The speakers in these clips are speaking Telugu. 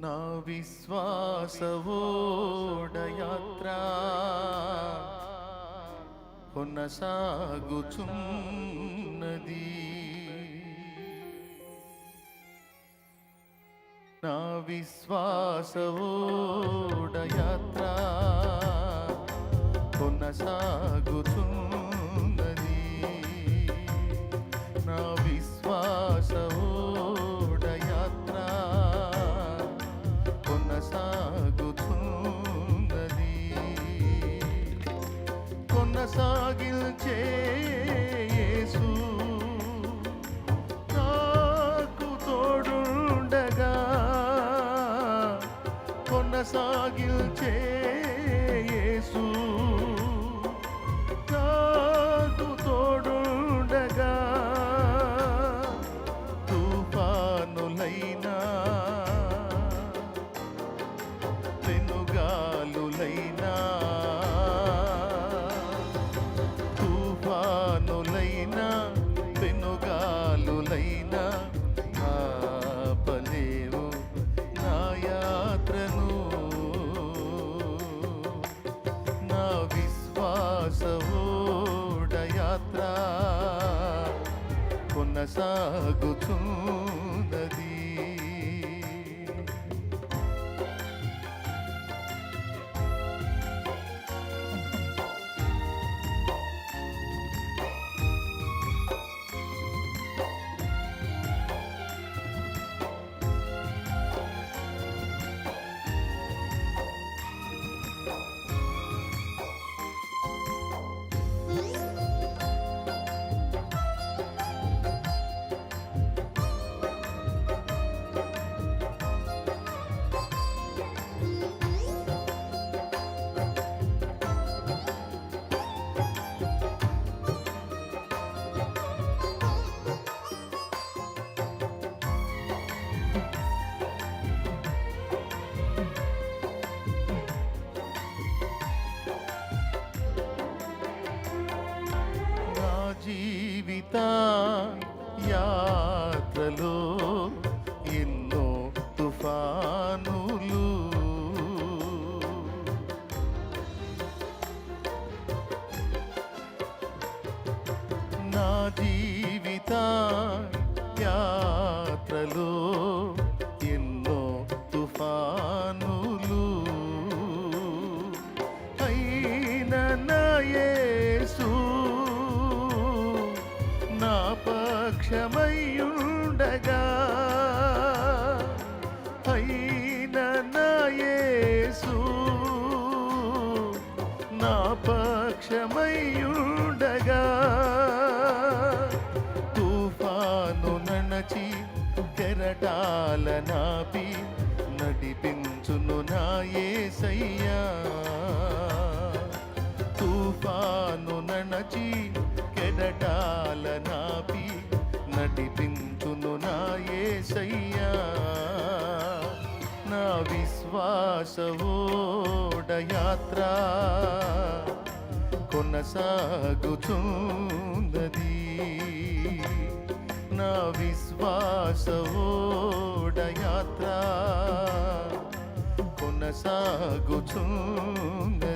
నా విశ్వాసవోడయాత్ర. కొనసాగుచున్నది. నా విశ్వాసవోడయాత్ర. కొనసాగుచున్నది కొనసాగిల్చే యేసు. నాకు తోడుండగా తుఫానులైనా పెనుగాలులైనా యాత్ర కొనసాగుతూ యాత్రలో నా పక్షమయ్యుండగా. తుఫాను నణచి కెరటాల నాపి నడిపించును నా ఏసయ్యా. తుఫాను నణచి కెరటాల నాపి నడిపించును నా ఏసయ్యా. నా విశ్వాసవో యాత్ర కొనసాగుచున్నది. నా విశ్వాసవోడ యాత్ర కొనసాగుచున్నది.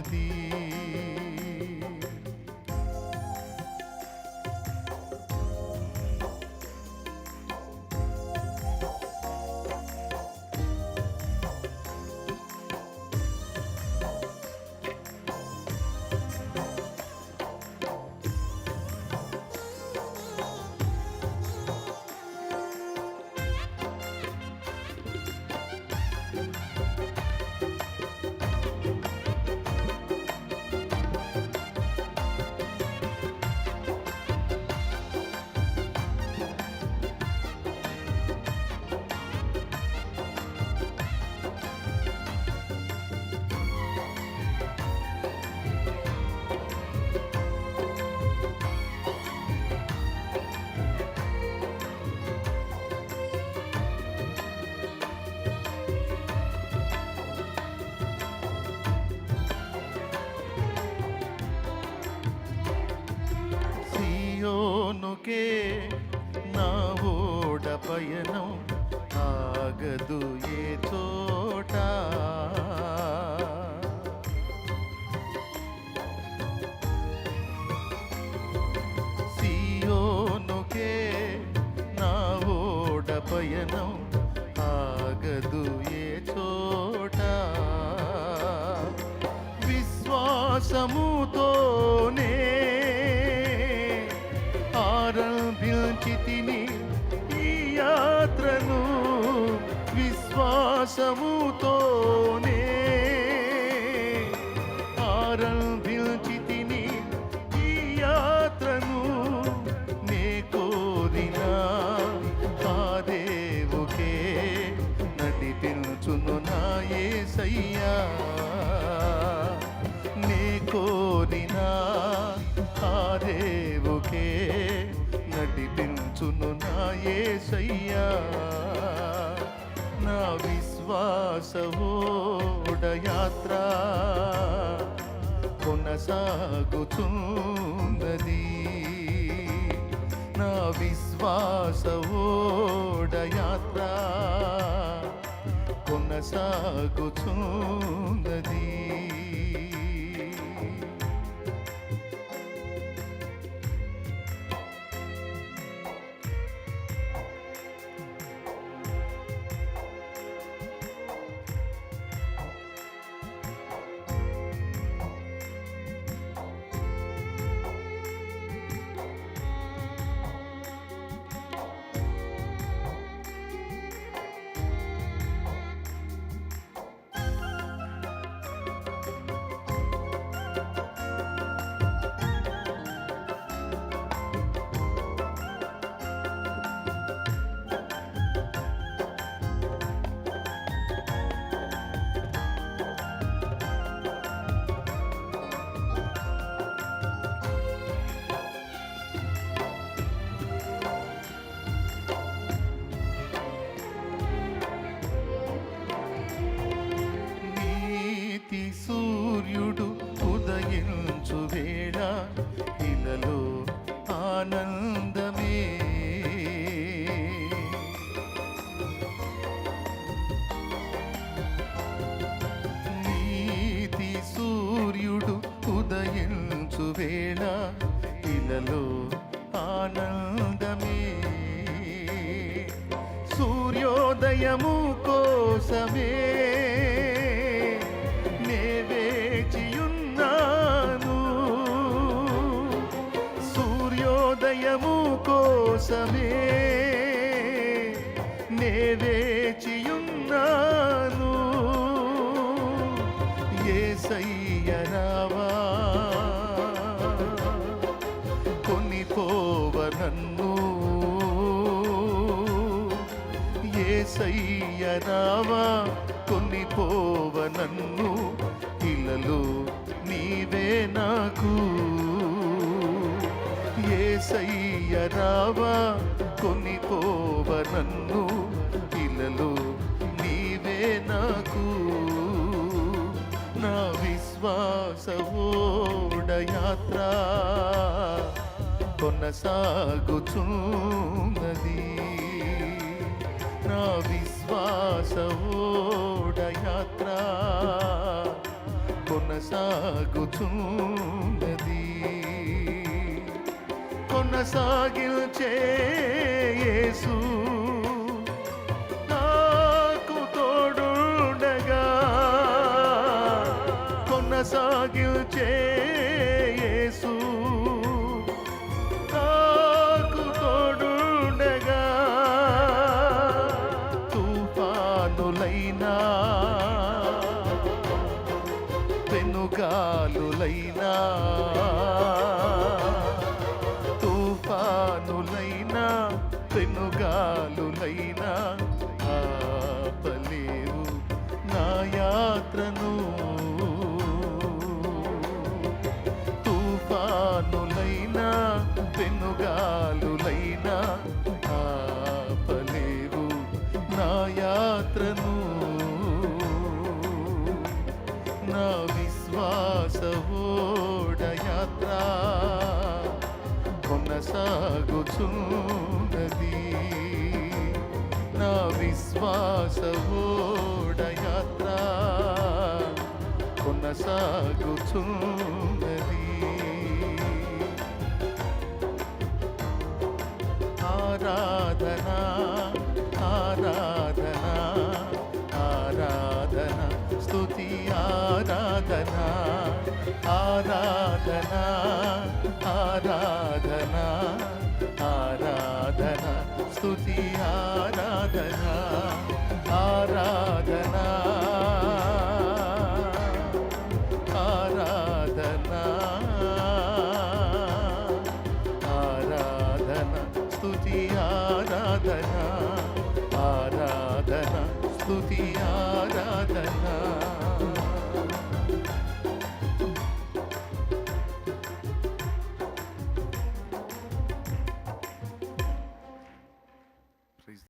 సియోనుకే నా ఓడ పయనం ఆగదు. విశ్వాసముతోనే ఆరంభించితిని ఈ యాత్రను నే కోరిన ఆ దేవుకే నడిపించును నా యేసయ్యా నే కోరిన ఆ దేవుకే నడిపించును నా యేసయ్యా నా విశ్వాస ఓడయాత్ర కొనసాగుచున్నది నా విశ్వాస ఓడయాత్ర సూర్యోదయము కోసమే నే వేచియున్నాను ఏసయ్యరావా కొనిపోవ నన్ను ఏసయ్యరావా కొనిపోవ నన్ను ఇలలో నీవే నాకు. ఏసయ్య రావా కొనిపోవ నన్ను. ఇలలో నీవే నాకు. నా విశ్వాస ఓడయాత్ర కొనసాగుచున్నది. నా విశ్వాస ఓడయాత్ర కొనసాగుచున్నది. కొనసాగిల్చే యేసు. నాకు తోడుండగా కొనసాగిల్చే యేసు. నాకు తోడుండగా తుఫానులైనా పెనుగాలులైనా கையில் విశ్వాస కొనసాగుతున్నది ఆరాధన ఆరాధన ఆరాధన స్తుతి ఆరాధన ఆరాధన ఆరాధన ఆరాధన స్తుతి ఆరాధనా.